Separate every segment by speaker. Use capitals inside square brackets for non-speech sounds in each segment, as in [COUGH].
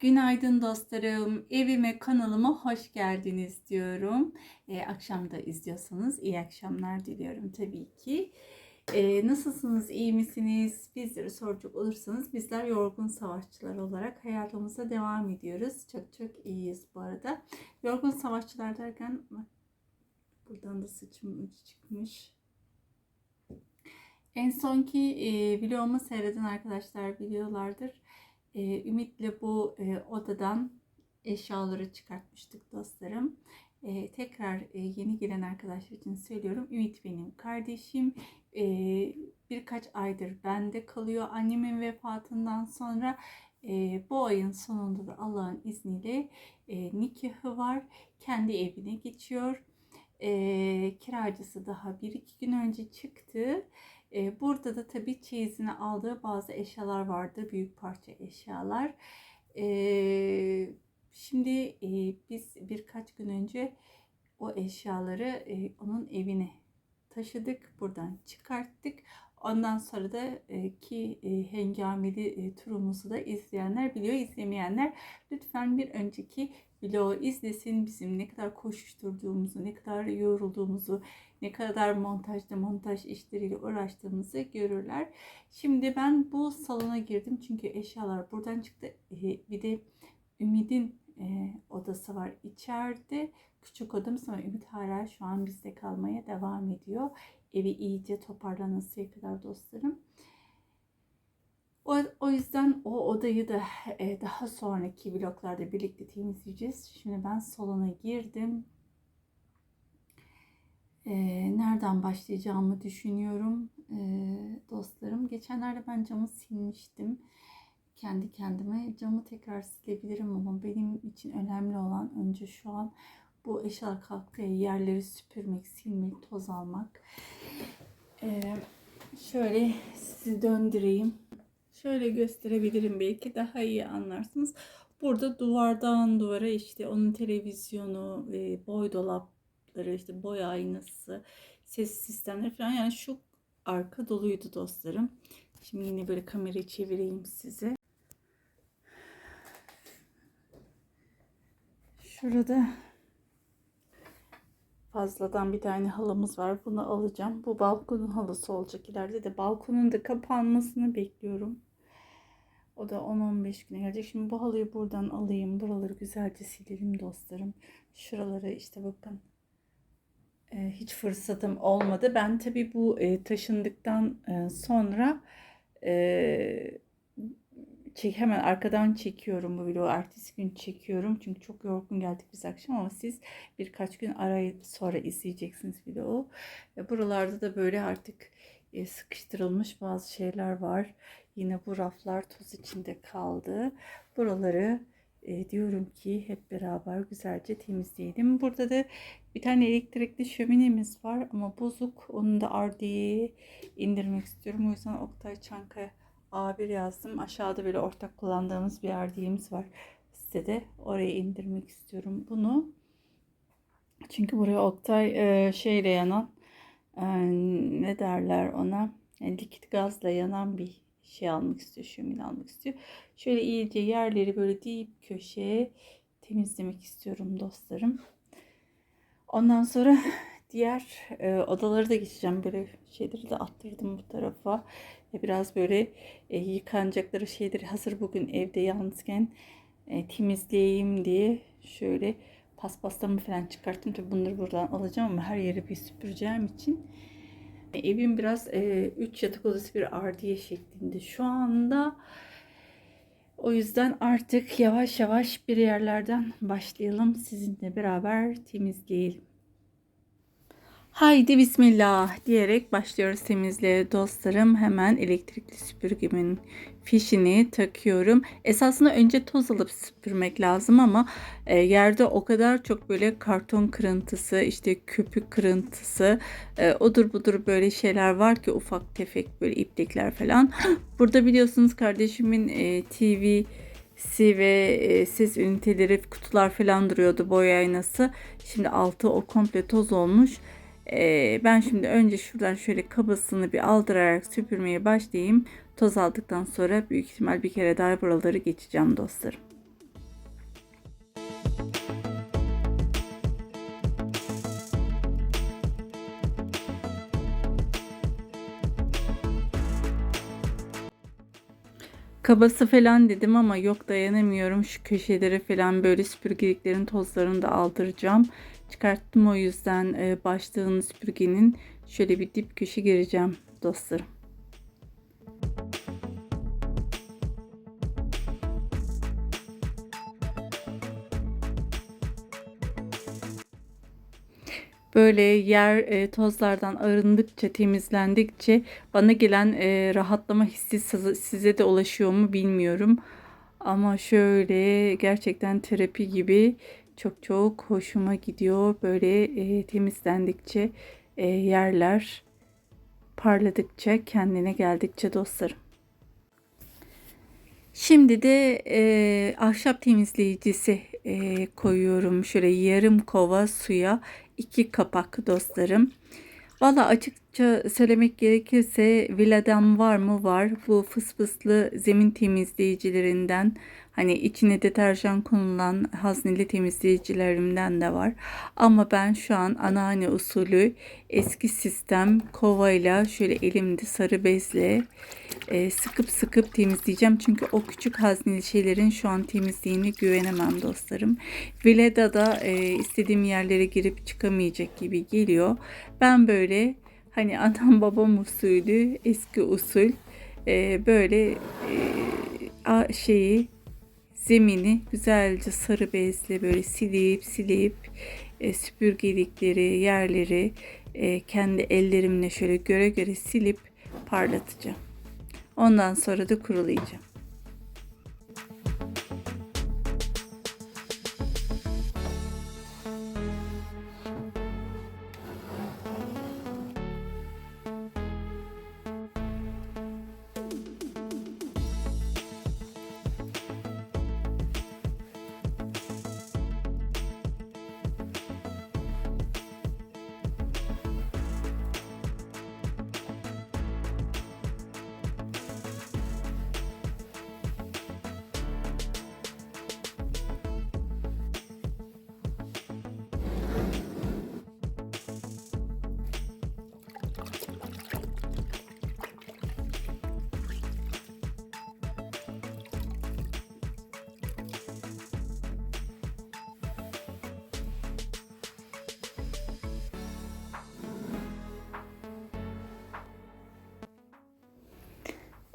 Speaker 1: Günaydın dostlarım. Evime kanalıma hoş geldiniz diyorum. Ee, akşam da izliyorsanız iyi akşamlar diliyorum tabii ki. Ee, nasılsınız? iyi misiniz? Bizleri soracak olursanız bizler yorgun savaşçılar olarak hayatımıza devam ediyoruz. Çok çok iyiyiz bu arada. Yorgun savaşçılar derken buradan da saçımın ucu çıkmış. En sonki e, vlogumu seyreden arkadaşlar biliyorlardır. E, Ümit'le bu e, odadan eşyaları çıkartmıştık dostlarım. E, tekrar e, yeni gelen arkadaşlar için söylüyorum. Ümit benim kardeşim. E, birkaç aydır bende kalıyor. Annemin vefatından sonra bu ayın sonunda da Allah'ın izniyle e, nikahı var. Kendi evine geçiyor. Kiracısı daha bir iki gün önce çıktı. E, burada da tabii çeyizine aldığı bazı eşyalar vardı. Büyük parça eşyalar. E, şimdi e, biz birkaç gün önce o eşyaları e, onun evine taşıdık. Buradan çıkarttık. Ondan sonra da ki hengameli turumuzu da izleyenler biliyor. izlemeyenler lütfen bir önceki vlogu izlesin. Bizim ne kadar koşuşturduğumuzu, ne kadar yorulduğumuzu, ne kadar montajda montaj işleriyle uğraştığımızı görürler. Şimdi ben bu salona girdim çünkü eşyalar buradan çıktı. E, bir de Ümit'in e, odası var içeride. Küçük odamız ama Ümit hala şu an bizde kalmaya devam ediyor. Evi iyice toparlanıncaya kadar dostlarım. O, o yüzden o odayı da e, daha sonraki vloglarda birlikte temizleyeceğiz. Şimdi ben salona girdim. E, nereden başlayacağımı düşünüyorum e, dostlarım. Geçenlerde ben camı silmiştim. Kendi kendime camı tekrar silebilirim ama benim için önemli olan önce şu an bu eşyalar kalktığı yerleri süpürmek, silmek, toz almak. E, şöyle sizi döndüreyim. Şöyle gösterebilirim belki daha iyi anlarsınız. Burada duvardan duvara işte onun televizyonu, e, boy dolapları, işte boy aynası, ses sistemleri falan yani şu arka doluydu dostlarım. Şimdi yine böyle kamerayı çevireyim size. Şurada fazladan bir tane halımız var. Bunu alacağım. Bu balkonun halısı olacak ileride de. Balkonun da kapanmasını bekliyorum. Da 10-15 güne gelecek. Şimdi bu halıyı buradan alayım. Buraları güzelce silelim dostlarım. Şuraları işte bakın. Ee, hiç fırsatım olmadı. Ben tabii bu e, taşındıktan e, sonra e, çek, hemen arkadan çekiyorum bu vlogu. Ertesi gün çekiyorum. Çünkü çok yorgun geldik biz akşam ama siz birkaç gün arayı sonra izleyeceksiniz vlogu. Ve buralarda da böyle artık e, sıkıştırılmış bazı şeyler var. Yine bu raflar toz içinde kaldı. Buraları e, diyorum ki hep beraber güzelce temizleyelim. Burada da bir tane elektrikli şöminemiz var ama bozuk. Onu da RD'ye indirmek istiyorum. O yüzden Oktay Çankaya A1 yazdım. Aşağıda böyle ortak kullandığımız bir RD'miz var sitede. Oraya indirmek istiyorum bunu. Çünkü buraya Oktay e, şeyle yanan e, ne derler ona yani likit gazla yanan bir şey almak istiyor, şömine almak istiyor. Şöyle iyice yerleri böyle deyip köşeye temizlemek istiyorum dostlarım. Ondan sonra [LAUGHS] diğer e, odaları da geçeceğim. Böyle şeyleri de attırdım bu tarafa. E, biraz böyle e, yıkanacakları şeyleri hazır bugün evde yalnızken e, temizleyeyim diye şöyle paspaslarımı falan çıkarttım. Tabii bunları buradan alacağım ama her yeri bir süpüreceğim için. Evim biraz 3 e, yatak odası bir ardiye şeklinde şu anda. O yüzden artık yavaş yavaş bir yerlerden başlayalım. Sizinle beraber temizleyelim. Haydi bismillah diyerek başlıyoruz temizliğe dostlarım. Hemen elektrikli süpürgemin fişini takıyorum. Esasında önce toz alıp süpürmek lazım ama e, yerde o kadar çok böyle karton kırıntısı, işte köpük kırıntısı, e, odur budur böyle şeyler var ki ufak tefek böyle iplikler falan. Burada biliyorsunuz kardeşimin e, TV ve e, ses üniteleri, kutular falan duruyordu boy aynası. Şimdi altı o komple toz olmuş. Ee, ben şimdi önce şuradan şöyle kabasını bir aldırarak süpürmeye başlayayım. Toz aldıktan sonra büyük ihtimal bir kere daha buraları geçeceğim dostlarım. kabası falan dedim ama yok dayanamıyorum. Şu köşelere falan böyle süpürgeliklerin tozlarını da aldıracağım. Çıkarttım o yüzden e, başlığın süpürgenin şöyle bir dip köşe gireceğim dostlarım. böyle yer e, tozlardan arındıkça, temizlendikçe bana gelen e, rahatlama hissi size, de ulaşıyor mu bilmiyorum. Ama şöyle gerçekten terapi gibi çok çok hoşuma gidiyor. Böyle e, temizlendikçe e, yerler parladıkça, kendine geldikçe dostlarım. Şimdi de e, ahşap temizleyicisi e, koyuyorum. Şöyle yarım kova suya iki kapak dostlarım. Valla açıkça söylemek gerekirse Vila'dan var mı? Var. Bu fısfıslı zemin temizleyicilerinden hani içine deterjan konulan hazneli temizleyicilerimden de var. Ama ben şu an anneanne usulü eski sistem kovayla şöyle elimde sarı bezle e, sıkıp sıkıp temizleyeceğim. Çünkü o küçük hazneli şeylerin şu an temizliğine güvenemem dostlarım. Vileda da e, istediğim yerlere girip çıkamayacak gibi geliyor. Ben böyle hani anam [LAUGHS] babam usulü eski usul e, böyle e, şeyi zemini güzelce sarı bezle böyle silip silip e, süpürgelikleri yerleri e, kendi ellerimle şöyle göre göre silip parlatacağım. Ondan sonra da kurulayacağım.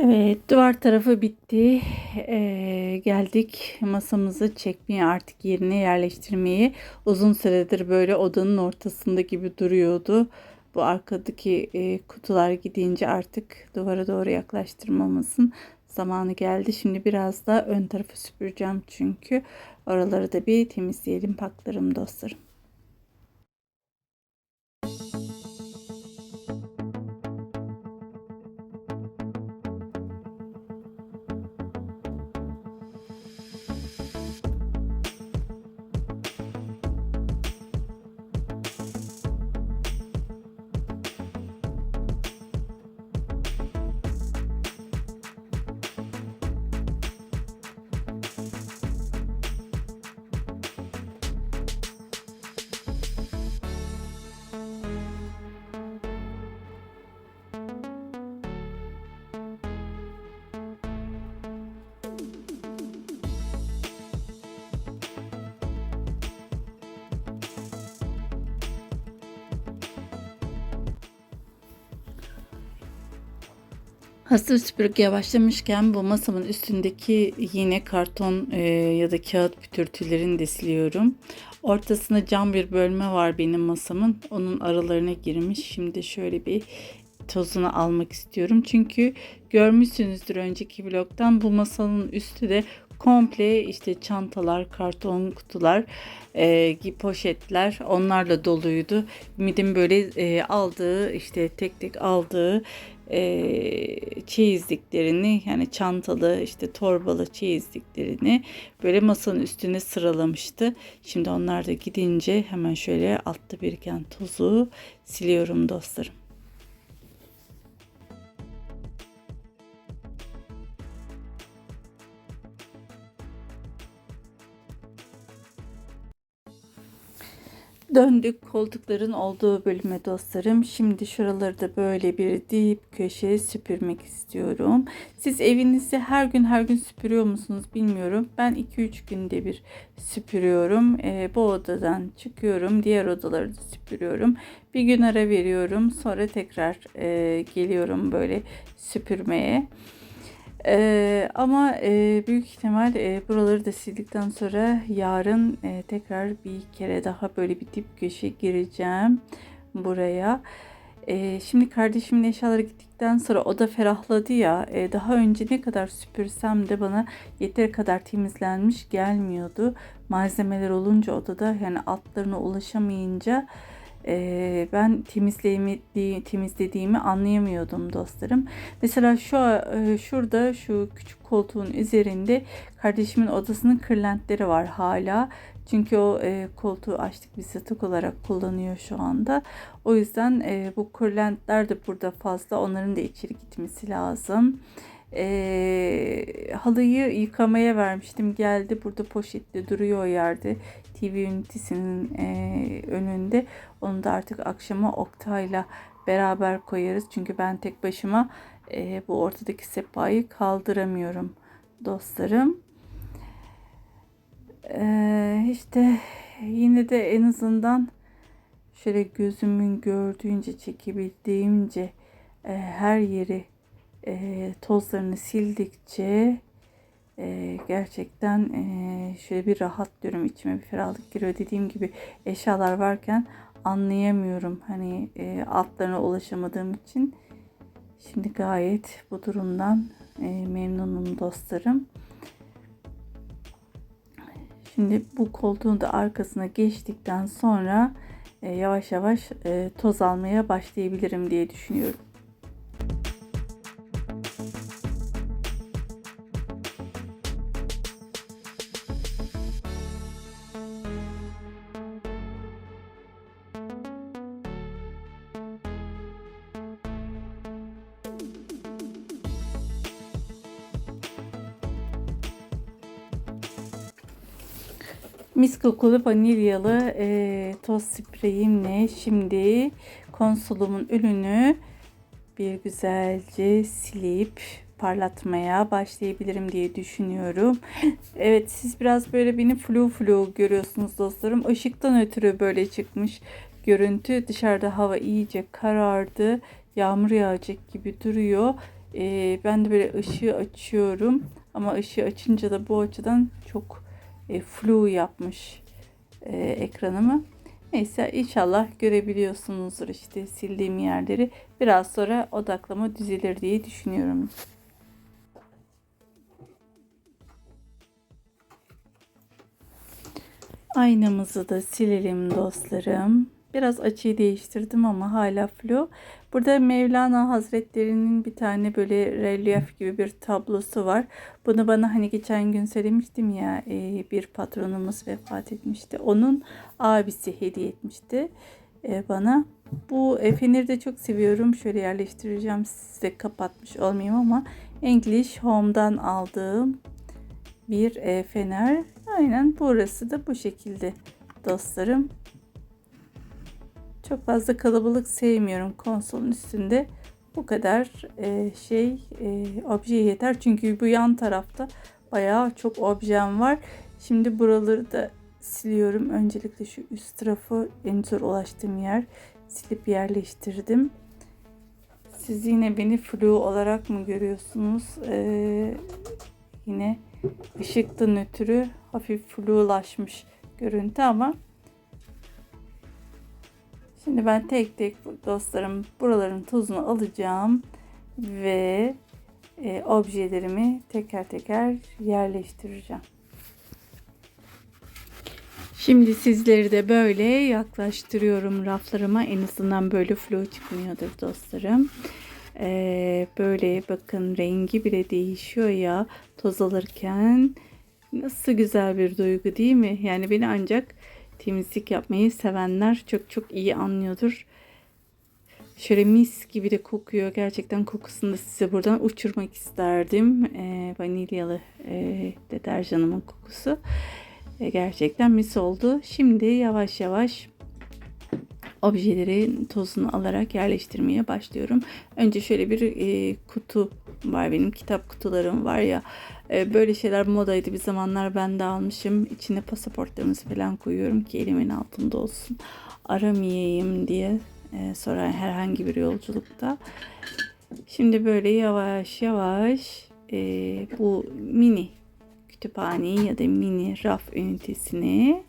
Speaker 1: Evet, duvar tarafı bitti. Ee, geldik masamızı çekmeye artık yerine yerleştirmeye. Uzun süredir böyle odanın ortasında gibi duruyordu. Bu arkadaki e, kutular gidince artık duvara doğru yaklaştırmamızın zamanı geldi. Şimdi biraz da ön tarafı süpüreceğim çünkü oraları da bir temizleyelim paklarım dostlarım. Hazır süpürgeye başlamışken bu masamın üstündeki yine karton e, ya da kağıt pütürtülerini de siliyorum. Ortasında cam bir bölme var benim masamın. Onun aralarına girmiş. Şimdi şöyle bir tozunu almak istiyorum. Çünkü görmüşsünüzdür önceki vlogdan bu masanın üstü de komple işte çantalar, karton kutular, e, poşetler onlarla doluydu. Midim böyle e, aldığı işte tek tek aldığı e, çeyizliklerini yani çantalı işte torbalı çeyizliklerini böyle masanın üstüne sıralamıştı. Şimdi onlar da gidince hemen şöyle altta biriken tozu siliyorum dostlarım. Döndük koltukların olduğu bölüme dostlarım. Şimdi şuraları da böyle bir dip köşe süpürmek istiyorum. Siz evinizi her gün her gün süpürüyor musunuz bilmiyorum. Ben 2-3 günde bir süpürüyorum. Ee, bu odadan çıkıyorum. Diğer odaları da süpürüyorum. Bir gün ara veriyorum. Sonra tekrar e, geliyorum böyle süpürmeye. Ee, ama e, büyük ihtimal e, buraları da sildikten sonra yarın e, tekrar bir kere daha böyle bir dip köşe gireceğim buraya. E, şimdi kardeşimin eşyaları gittikten sonra o da ferahladı ya. E, daha önce ne kadar süpürsem de bana yeteri kadar temizlenmiş gelmiyordu. Malzemeler olunca odada yani altlarına ulaşamayınca e, ben temizlediğimi, anlayamıyordum dostlarım. Mesela şu e, şurada şu küçük koltuğun üzerinde kardeşimin odasının kırlentleri var hala. Çünkü o e, koltuğu açtık biz yatak olarak kullanıyor şu anda. O yüzden e, bu kırlentler de burada fazla. Onların da içeri gitmesi lazım. E, halıyı yıkamaya vermiştim. Geldi burada poşetle duruyor yerde. TV ünitesinin e, önünde. Onu da artık akşama Oktay'la beraber koyarız. Çünkü ben tek başıma e, bu ortadaki sehpayı kaldıramıyorum dostlarım. E, işte yine de en azından şöyle gözümün gördüğünce çekebildiğimce e, her yeri e, tozlarını sildikçe e, gerçekten e, şöyle bir rahat diyorum içime bir ferahlık giriyor. Dediğim gibi eşyalar varken anlayamıyorum hani e, altlarına ulaşamadığım için. Şimdi gayet bu durumdan e, memnunum dostlarım. Şimdi bu koltuğun da arkasına geçtikten sonra e, yavaş yavaş e, toz almaya başlayabilirim diye düşünüyorum. Mis kokulu vanilyalı e, toz spreyimle şimdi konsolumun önünü bir güzelce silip parlatmaya başlayabilirim diye düşünüyorum. [LAUGHS] Evet siz biraz böyle beni flu flu görüyorsunuz dostlarım. Işıktan ötürü böyle çıkmış görüntü. Dışarıda hava iyice karardı. Yağmur yağacak gibi duruyor. Ee, ben de böyle ışığı açıyorum. Ama ışığı açınca da bu açıdan çok e, flu yapmış e, ekranımı. Neyse inşallah görebiliyorsunuzdur işte sildiğim yerleri. Biraz sonra odaklama düzelir diye düşünüyorum. Aynamızı da silelim dostlarım. Biraz açıyı değiştirdim ama hala flu. Burada Mevlana Hazretleri'nin bir tane böyle relyef gibi bir tablosu var. Bunu bana hani geçen gün söylemiştim ya e, bir patronumuz vefat etmişti. Onun abisi hediye etmişti e, bana. Bu e, feneri de çok seviyorum. Şöyle yerleştireceğim size kapatmış olmayayım ama English Home'dan aldığım bir fener. Aynen burası da bu şekilde dostlarım. Çok fazla kalabalık sevmiyorum konsolun üstünde. Bu kadar e, şey e, obje yeter. Çünkü bu yan tarafta bayağı çok objem var. Şimdi buraları da siliyorum. Öncelikle şu üst tarafı en zor ulaştığım yer silip yerleştirdim. Siz yine beni flu olarak mı görüyorsunuz? Ee, yine ışıktan ötürü hafif flulaşmış görüntü ama Şimdi ben tek tek dostlarım buraların tozunu alacağım ve e, objelerimi teker teker yerleştireceğim. Şimdi sizleri de böyle yaklaştırıyorum raflarıma. En azından böyle flow çıkmıyordur dostlarım. Ee, böyle bakın rengi bile değişiyor ya toz alırken. Nasıl güzel bir duygu değil mi? Yani beni ancak temizlik yapmayı sevenler çok çok iyi anlıyordur. Şöyle mis gibi de kokuyor. Gerçekten kokusunu da size buradan uçurmak isterdim. E, vanilyalı e, deterjanımın kokusu. E, gerçekten mis oldu. Şimdi yavaş yavaş objelerin tozunu alarak yerleştirmeye başlıyorum. Önce şöyle bir e, kutu var benim kitap kutularım var ya e, böyle şeyler modaydı bir zamanlar ben de almışım. İçine pasaportlarımızı falan koyuyorum ki elimin altında olsun. Aramayayım diye e, sonra herhangi bir yolculukta. Şimdi böyle yavaş yavaş e, bu mini kütüphaneyi ya da mini raf ünitesini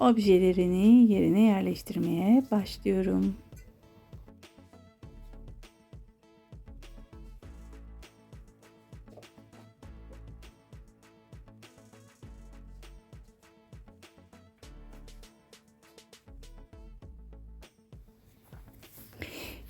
Speaker 1: objelerini yerine yerleştirmeye başlıyorum.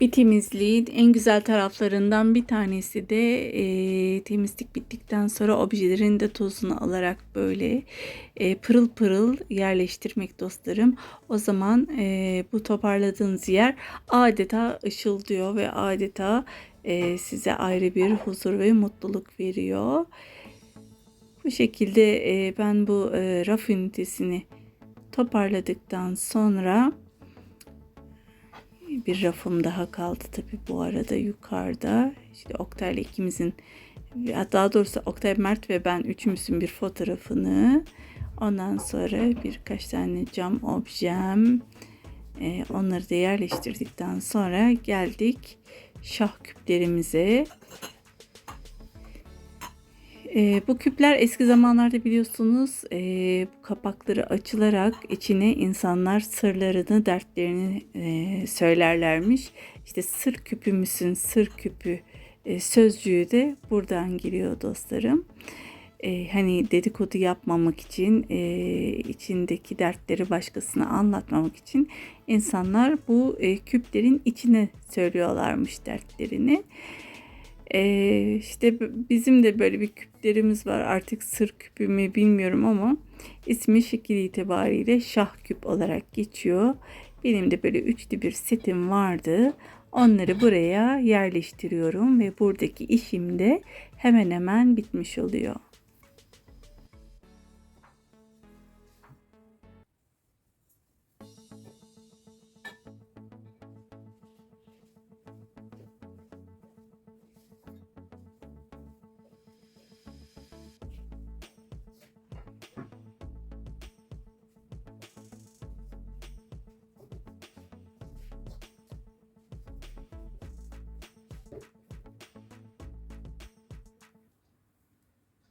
Speaker 1: Bir temizliğin en güzel taraflarından bir tanesi de e, temizlik bittikten sonra objelerin de tozunu alarak böyle e, pırıl pırıl yerleştirmek dostlarım. O zaman e, bu toparladığınız yer adeta ışıldıyor ve adeta e, size ayrı bir huzur ve mutluluk veriyor. Bu şekilde e, ben bu e, raf ünitesini toparladıktan sonra bir rafım daha kaldı tabi bu arada yukarıda. İşte Oktay ile ikimizin daha doğrusu Oktay Mert ve ben üçümüzün bir fotoğrafını ondan sonra birkaç tane cam objem e, onları da yerleştirdikten sonra geldik şah küplerimize. E, bu küpler eski zamanlarda biliyorsunuz e, bu kapakları açılarak içine insanlar sırlarını, dertlerini e, söylerlermiş. İşte sır küpü müsün, sır küpü e, sözcüğü de buradan giriyor dostlarım. E, hani dedikodu yapmamak için, e, içindeki dertleri başkasına anlatmamak için insanlar bu e, küplerin içine söylüyorlarmış dertlerini. Ee, işte bizim de böyle bir küplerimiz var. Artık sır küpü mü bilmiyorum ama ismi şekil itibariyle şah küp olarak geçiyor. Benim de böyle üçlü bir setim vardı. Onları buraya yerleştiriyorum ve buradaki işim de hemen hemen bitmiş oluyor.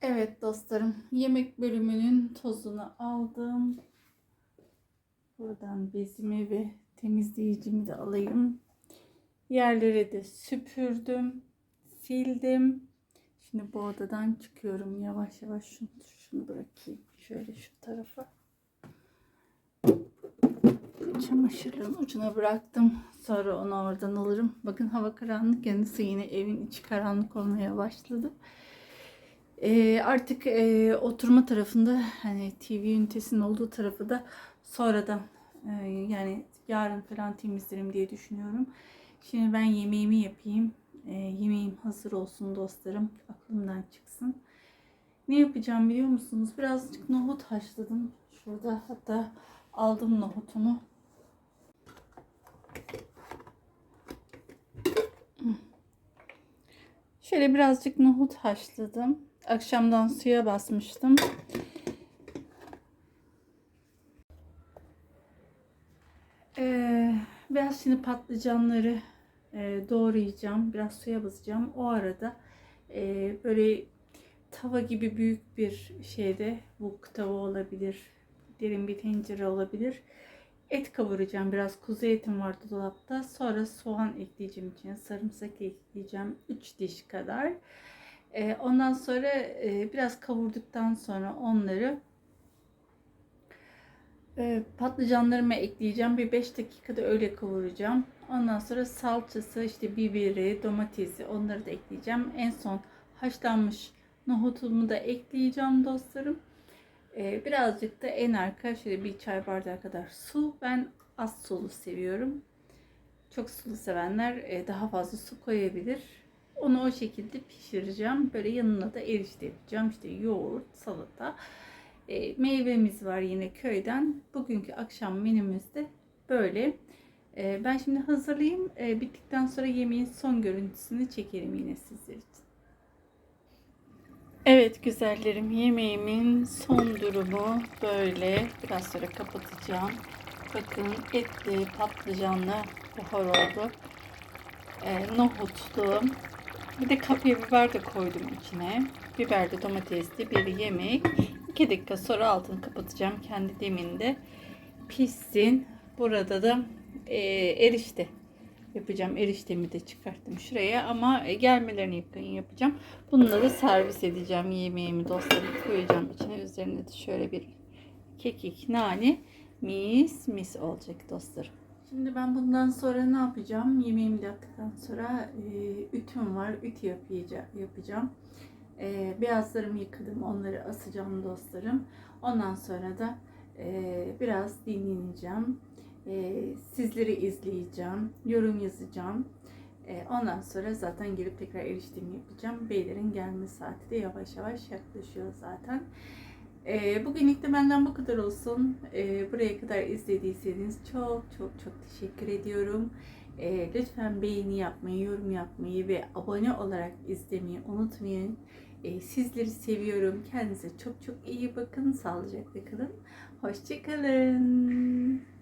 Speaker 1: Evet dostlarım, yemek bölümünün tozunu aldım. Buradan bezimi ve temizleyicimi de alayım. Yerleri de süpürdüm, sildim. Şimdi bu odadan çıkıyorum yavaş yavaş. Şunu, şunu bırakayım şöyle şu tarafa. Çamaşırların ucuna bıraktım. Sonra onu oradan alırım. Bakın hava karanlık yanısı yine evin içi karanlık olmaya başladı. E, artık e, oturma tarafında hani TV ünitesinin olduğu tarafı da sonradan e, yani yarın falan temizlerim diye düşünüyorum. Şimdi ben yemeğimi yapayım. E, yemeğim hazır olsun dostlarım. Aklımdan çıksın. Ne yapacağım biliyor musunuz? Birazcık nohut haşladım. Şurada hatta aldım nohutumu. Şöyle birazcık nohut haşladım. Akşamdan suya basmıştım. Ee, biraz şimdi patlıcanları e, doğrayacağım. Biraz suya basacağım. O arada e, böyle tava gibi büyük bir şeyde bu tava olabilir. Derin bir tencere olabilir. Et kavuracağım. Biraz kuzu etim vardı dolapta. Sonra soğan ekleyeceğim içine. Sarımsak ekleyeceğim. 3 diş kadar. E, ondan sonra e, biraz kavurduktan sonra onları e, patlıcanlarımı ekleyeceğim. Bir 5 dakikada öyle kavuracağım. Ondan sonra salçası, işte biberi, domatesi onları da ekleyeceğim. En son haşlanmış nohutumu da ekleyeceğim dostlarım. Ee, birazcık da en arka şöyle bir çay bardağı kadar su. Ben az sulu seviyorum. Çok sulu sevenler e, daha fazla su koyabilir. Onu o şekilde pişireceğim. Böyle yanına da erişte yapacağım. İşte yoğurt, salata. E, meyvemiz var yine köyden. Bugünkü akşam menümüzde böyle. Ee, ben şimdi hazırlayayım. Ee, bittikten sonra yemeğin son görüntüsünü çekerim yine sizler için. Evet güzellerim yemeğimin son durumu böyle. Biraz sonra kapatacağım. Bakın etli, patlıcanlı buhar oldu. Ee, nohutlu. Bir de kapya biber de koydum içine. Biber de domatesli bir yemek. 2 dakika sonra altını kapatacağım. Kendi deminde pişsin. Burada da e, erişte yapacağım. Eriştemi de çıkarttım şuraya ama e, gelmelerine yakın yapacağım. Bununla da servis edeceğim yemeğimi dostlarım koyacağım içine. Üzerine de şöyle bir kekik, nane mis mis olacak dostlarım. Şimdi ben bundan sonra ne yapacağım? Yemeğimi de yaptıktan sonra e, ütüm var. Ütü yapacağım. E, beyazlarımı yıkadım. Onları asacağım dostlarım. Ondan sonra da e, biraz dinleneceğim. E, sizleri izleyeceğim. Yorum yazacağım. E, ondan sonra zaten gelip tekrar eriştiğimi yapacağım. Beylerin gelme saati de yavaş yavaş yaklaşıyor zaten. E, bugünlük de benden bu kadar olsun. E, buraya kadar izlediyseniz çok çok çok teşekkür ediyorum. E, lütfen beğeni yapmayı, yorum yapmayı ve abone olarak izlemeyi unutmayın. E, sizleri seviyorum. Kendinize çok çok iyi bakın. Sağlıcakla kalın. Hoşçakalın.